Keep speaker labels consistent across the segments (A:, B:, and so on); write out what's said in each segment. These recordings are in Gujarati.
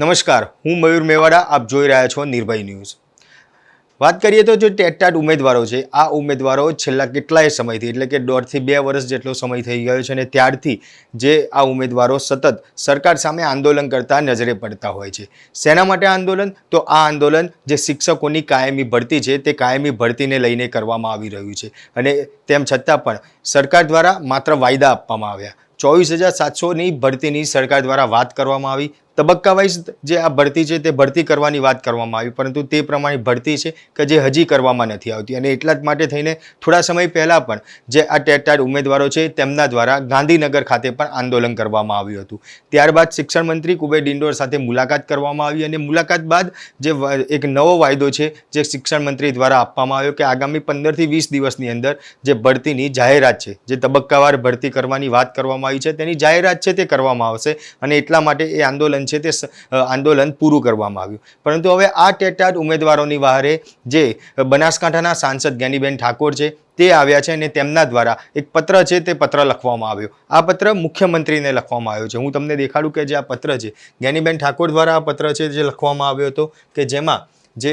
A: નમસ્કાર, હું મયુર મેવાડા, આપ જોઈ રહ્યા છો નિર્ભય ન્યૂઝ. વાત કરીએ તો જે ટેટટાટ ઉમેદવારો છે, આ ઉમેદવારો છેલ્લા કેટલાય સમયથી, એટલે કે દોઢથી બે વર્ષ જેટલો સમય થઈ ગયો છે અને ત્યારથી જે આ ઉમેદવારો સતત સરકાર સામે આંદોલન કરતા નજરે પડતા હોય છે. શેના માટે આંદોલન? તો આ આંદોલન જે શિક્ષકોની કાયમી ભરતી છે, તે કાયમી ભરતીને લઈને કરવામાં આવી રહ્યું છે. અને તેમ છતાં પણ સરકાર દ્વારા માત્ર વાયદા આપવામાં આવ્યા. ચોવીસ હજાર સાતસોની ભરતીની સરકાર દ્વારા વાત કરવામાં આવી. તબક્કા વાઇઝ જે આ ભરતી છે તે ભરતી કરવાની વાત કરવામાં આવી. પરંતુ તે પ્રમાણે ભરતી છે કે જે હજી કરવામાં નથી આવતી. અને એટલા જ માટે થઈને થોડા સમય પહેલાં પણ જે આ ટેટાડ ઉમેદવારો છે તેમના દ્વારા ગાંધીનગર ખાતે પણ આંદોલન કરવામાં આવ્યું હતું. ત્યારબાદ શિક્ષણ મંત્રી કુબેર ડિંડોર સાથે મુલાકાત કરવામાં આવી અને મુલાકાત બાદ જે એક નવો વાયદો છે જે શિક્ષણ મંત્રી દ્વારા આપવામાં આવ્યો કે આગામી પંદરથી વીસ દિવસની અંદર જે ભરતીની જાહેરાત છે. જે તબક્કાવાર ભરતી કરવાની વાત કરવામાં આવી છે, તેની જાહેરાત છે તે કરવામાં આવશે અને એટલા માટે એ આંદોલન છે તે આંદોલન પૂરું કરવામાં આવ્યું. પરંતુ હવે આ ટેટાટ ઉમેદવારોની વહારે જે બનાસકાંઠાના સાંસદ જ્ઞાનીબેન ઠાકોર છે તે આવ્યા છે અને તેમના દ્વારા એક પત્ર છે તે પત્ર લખવામાં આવ્યો. આ પત્ર મુખ્યમંત્રીને લખવામાં આવ્યો છે. હું તમને દેખાડું કે જે આ પત્ર છે, જ્ઞાનીબેન ઠાકોર દ્વારા આ પત્ર છે જે લખવામાં આવ્યો હતો કે જેમાં જે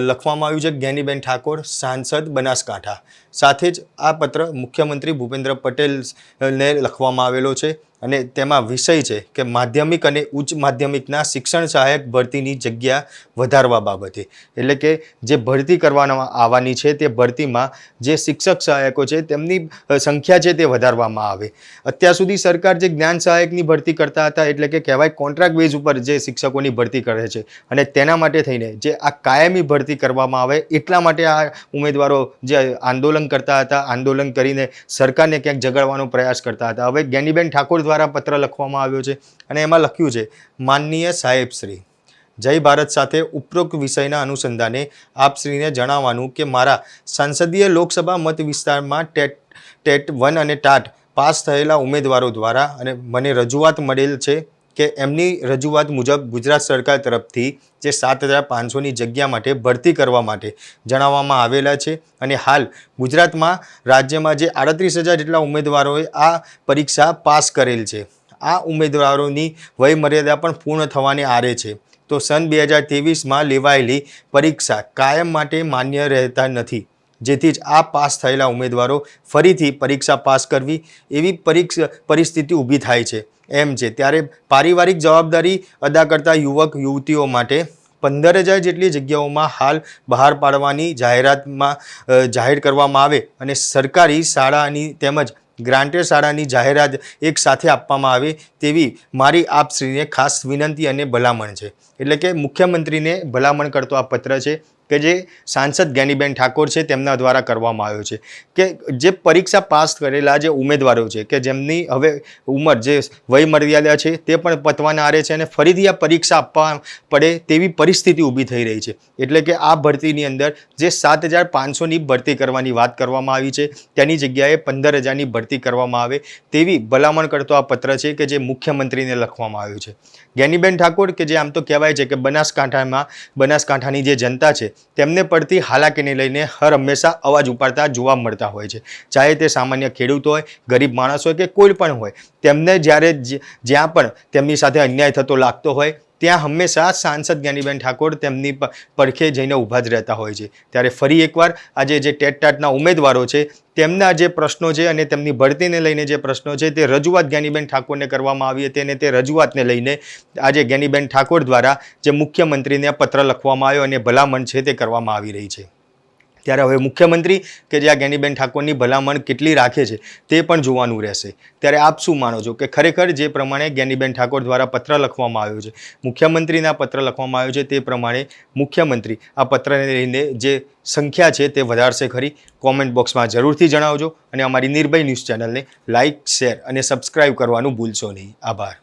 A: લખવામાં આવ્યું છે જ્ઞાનીબેન ઠાકોર, સાંસદ બનાસકાંઠા. સાથે જ આ પત્ર મુખ્યમંત્રી ભૂપેન્દ્ર પટેલને લખવામાં આવેલો છે. અને તેમાં વિષય છે કે માધ્યમિક અને ઉચ્ચ માધ્યમિકના શિક્ષણ સહાયક ભરતીની જગ્યા વધારવા બાબતે. એટલે કે જે ભરતી કરવાના આવવાની છે તે ભરતીમાં જે શિક્ષક સહાયકો છે તેમની સંખ્યા છે તે વધારવામાં આવે. અત્યાર સુધી સરકાર જે જ્ઞાન સહાયકની ભરતી કરતા હતા એટલે કે કહેવાય કોન્ટ્રાક્ટ બેઝ ઉપર જે શિક્ષકોની ભરતી કરે છે અને તેના માટે થઈને જે આ કાયમી ભરતી કરવામાં આવે એટલા માટે આ ઉમેદવારો જે આંદોલન કરતા હતા, આંદોલન કરીને સરકારને ક્યાંક જગાડવાનો પ્રયાસ કરતા હતા. હવે જ્ઞાનીબેન ઠાકોર પત્ર લખવામાં આવ્યો છે અને એમાં લખ્યું છે, માનનીય સાહેબ શ્રી, જય ભારત સાથે ઉપરોક્ત વિષયના અનુસંધાને આપશ્રીને જણાવવાનું કે મારા સંસદીય લોકસભા મત વિસ્તારમાં ટેટ ટેટ વન અને ટાટ પાસ થયેલા ઉમેદવારો દ્વારા અને મને રજૂઆત મળેલ છે કે એમની રજૂઆત મુજબ ગુજરાત સરકાર તરફથી જે સાત હજાર પાંચસોની જગ્યા માટે ભરતી કરવા માટે જણાવવામાં આવેલા છે અને હાલ ગુજરાતમાં રાજ્યમાં જે આડત્રીસ હજાર જેટલા ઉમેદવારોએ આ પરીક્ષા પાસ કરેલ છે. આ ઉમેદવારોની વય મર્યાદા પણ પૂર્ણ થવાને આરે છે. તો સન બે હજાર ત્રેવીસમાં લેવાયેલી પરીક્ષા કાયમ માટે માન્ય રહેતા નથી. જેથી જ આ પાસ થયેલા ઉમેદવારો ફરીથી પરીક્ષા પાસ કરવી એવી પરીક્ષા પરિસ્થિતિ ઊભી થાય છે. એમ છે. ત્યારે પારિવારિક જવાબદારી અદા કરતા યુવક, યુવતીઓ માટે પંદર હજાર જેટલી જગ્યાઓમાં હાલ બહાર પાડવાની જાહેરાતમાં જાહેર કરવામાં આવે અને સરકારી શાળાની તેમજ ગ્રાન્ટેડ શાળાની જાહેરાત એક સાથે આપવામાં આવે તેવી મારી આપશ્રીને ખાસ વિનંતી અને ભલામણ છે. એટલે કે મુખ્યમંત્રીને ભલામણ કરતો આ પત્ર છે. કે જે સાંસદ જ્ઞાનીબેન ઠાકોર છે તેમના દ્વારા કરવામાં આવ્યો છે. કે જે પરીક્ષા પાસ કરેલા જે ઉમેદવારો છે, કે જેમની હવે ઉંમર જે વયમર્યાદા છે તે પણ પતવાના આરે છે અને ફરીથી આ પરીક્ષા આપવા પડે તેવી પરિસ્થિતિ ઊભી થઈ રહી છે. એટલે કે આ ભરતીની અંદર જે સાત હજાર પાંચસોની ભરતી કરવાની વાત કરવામાં આવી છે, તેની જગ્યાએ પંદર હજારની ભરતી કરવામાં આવે તેવી ભલામણ કરતો આ પત્ર છે કે જે મુખ્યમંત્રીને લખવામાં આવ્યું છે. જ્ઞાનીબેન ઠાકોર કે જે આમ તો કહેવાય છે કે બનાસકાંઠામાં, બનાસકાંઠાની જે જનતા છે તેમને પડતી હાલાકીને લઈને હર હંમેશા અવાજ ઉપાડતા જોવા મળતા હોય છે. ચાહે તે સામાન્ય ખેડૂત હોય, ગરીબ માણસ હોય કે કોઈ પણ હોય, તેમને જ્યારે જ્યાં પણ તેમની સાથે અન્યાય થતો લાગતો હોય ત્યાં હંમેશા સાંસદ જ્ઞાનીબેન ઠાકોર તેમની પરખે જઈને ઊભા જ રહેતા હોય છે. ત્યારે ફરી એકવાર આજે જે ટેટ ટાટના ઉમેદવારો છે, તેમના જે પ્રશ્નો છે અને તેમની ભરતીને લઈને જે પ્રશ્નો છે, તે રજૂઆત જ્ઞાનીબેન ઠાકોરને કરવામાં આવી હતી અને તે રજૂઆતને લઈને આજે જ્ઞાનીબેન ઠાકોર દ્વારા જે મુખ્યમંત્રીને પત્ર લખવામાં આવ્યો અને ભલામણ છે તે કરવામાં આવી રહી છે. ત્યારે હવે મુખ્યમંત્રી કે જે આ જ્ઞાનીબેન ઠાકોરની ભલામણ કેટલી રાખે છે તે પણ જોવાનું રહેશે. ત્યારે આપ શું માનો છો કે ખરેખર જે પ્રમાણે જ્ઞાનીબેન ઠાકોર દ્વારા પત્ર લખવામાં આવ્યો છે, મુખ્યમંત્રીના પત્ર લખવામાં આવ્યો છે તે પ્રમાણે મુખ્યમંત્રી આ પત્રને લઈને જે સંખ્યા છે તે વધારશે ખરી? કોમેન્ટ બોક્સમાં જરૂરથી જણાવજો અને અમારી નિર્ભય ન્યૂઝ ચેનલને લાઇક શેર અને સબસ્ક્રાઇબ કરવાનું ભૂલશો નહીં. આભાર.